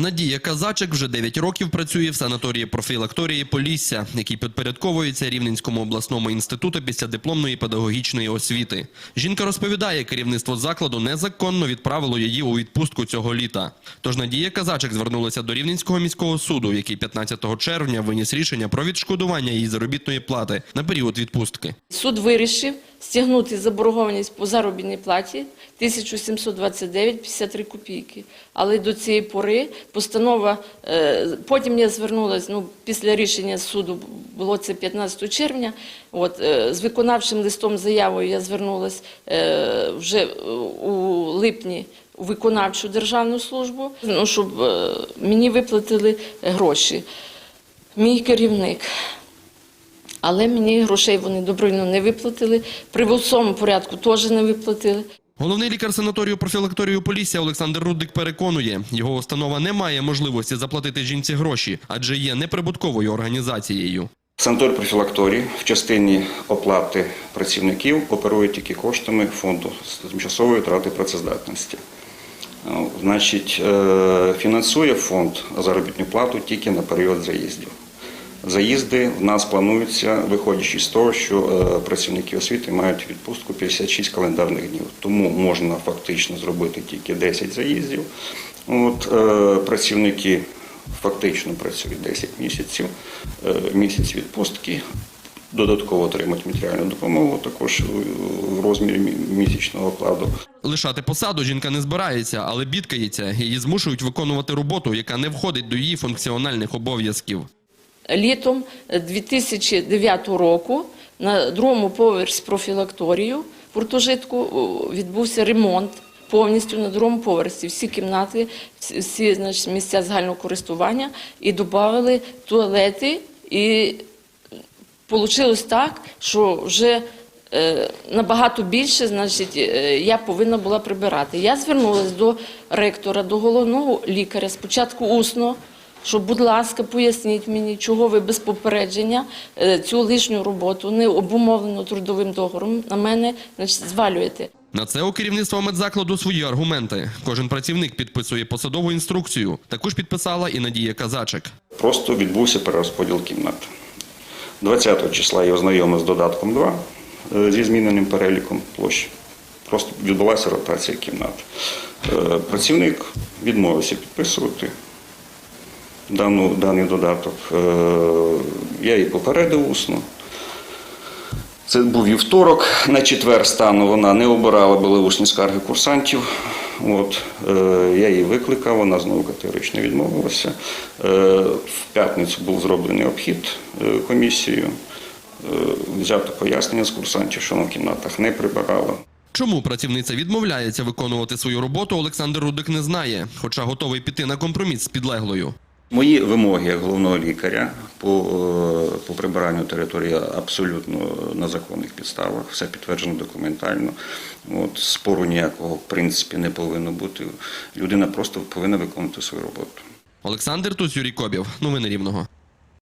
Надія Казачик вже 9 років працює в санаторії профілакторії Полісся, який підпорядковується Рівненському обласному інституту після дипломної педагогічної освіти. Жінка розповідає, керівництво закладу незаконно відправило її у відпустку цього літа. Тож Надія Казачик звернулася до Рівненського міського суду, який 15 червня виніс рішення про відшкодування її заробітної плати на період відпустки. Суд вирішив стягнути заборгованість по заробітній платі 1729,53 копійки. Але до цієї пори постанова, е, потім я звернулася, ну, після рішення суду було це 15 червня, от, е, з виконавчим листом заявою я звернулася е, вже у липні у виконавчу державну службу, ну, щоб мені виплатили гроші. Мій керівник. Але мені грошей вони добровільно не виплатили. При вулсовому порядку теж не виплатили. Головний лікар санаторію профілакторію Полісся Олександр Рудик переконує, його установа не має можливості заплатити жінці гроші, адже є неприбутковою організацією. Санаторій профілакторій в частині оплати працівників оперує тільки коштами фонду з тимчасової втрати працездатності. Значить, е, фінансує фонд заробітну плату тільки на період заїздів. Заїзди в нас плануються, виходячи з того, що е, працівники освіти мають відпустку 56 календарних днів. Тому можна фактично зробити тільки 10 заїздів. От, е, працівники фактично працюють 10 місяців, е, місяць відпустки, додатково отримують матеріальну допомогу також в розмірі місячного окладу. Лишати посаду жінка не збирається, але бідкається. Її змушують виконувати роботу, яка не входить до її функціональних обов'язків. Літом 2009 року на другому поверсі профілакторію гуртожитку відбувся ремонт повністю на другому поверсі. Всі кімнати, всі- значить, місця загального користування і додали туалети. І Получилось так, що вже е, набагато більше, значить, е, я повинна була прибирати. Я звернулася до ректора, до головного лікаря, спочатку усно, що, будь ласка, поясніть мені, чого ви без попередження е, цю лишню роботу, не обумовлену трудовим договором, на мене значить, звалюєте. На це у керівництва медзакладу свої аргументи. Кожен працівник підписує посадову інструкцію. Також підписала і Надія Казачик. Просто відбувся перерозподіл кімнат. 20 числа я ознайомив з додатком 2 е, зі зміненим переліком площі. Просто відбулася ротація кімнат. Е, Працівник відмовився підписувати дану, даний додаток. Е, Я її попередив усно. Це був вівторок. На четвер стану вона не обирала, були усні скарги курсантів. От, е, я її викликав, вона знову категорично відмовилася. Е, в п'ятницю був зроблений обхід е, комісією. Е, взято пояснення з курсантів, що в кімнатах не прибирала. Чому працівниця відмовляється виконувати свою роботу, Олександр Рудик не знає, хоча готовий піти на компроміс з підлеглою. Мої вимоги як головного лікаря по, е, по прибиранню території абсолютно на законних підставах, все підтверджено документально. От, спору ніякого в принципі не повинно бути. Людина просто повинна виконувати свою роботу. Олександр Тузюрій Юрій Кобів. Новини Рівного.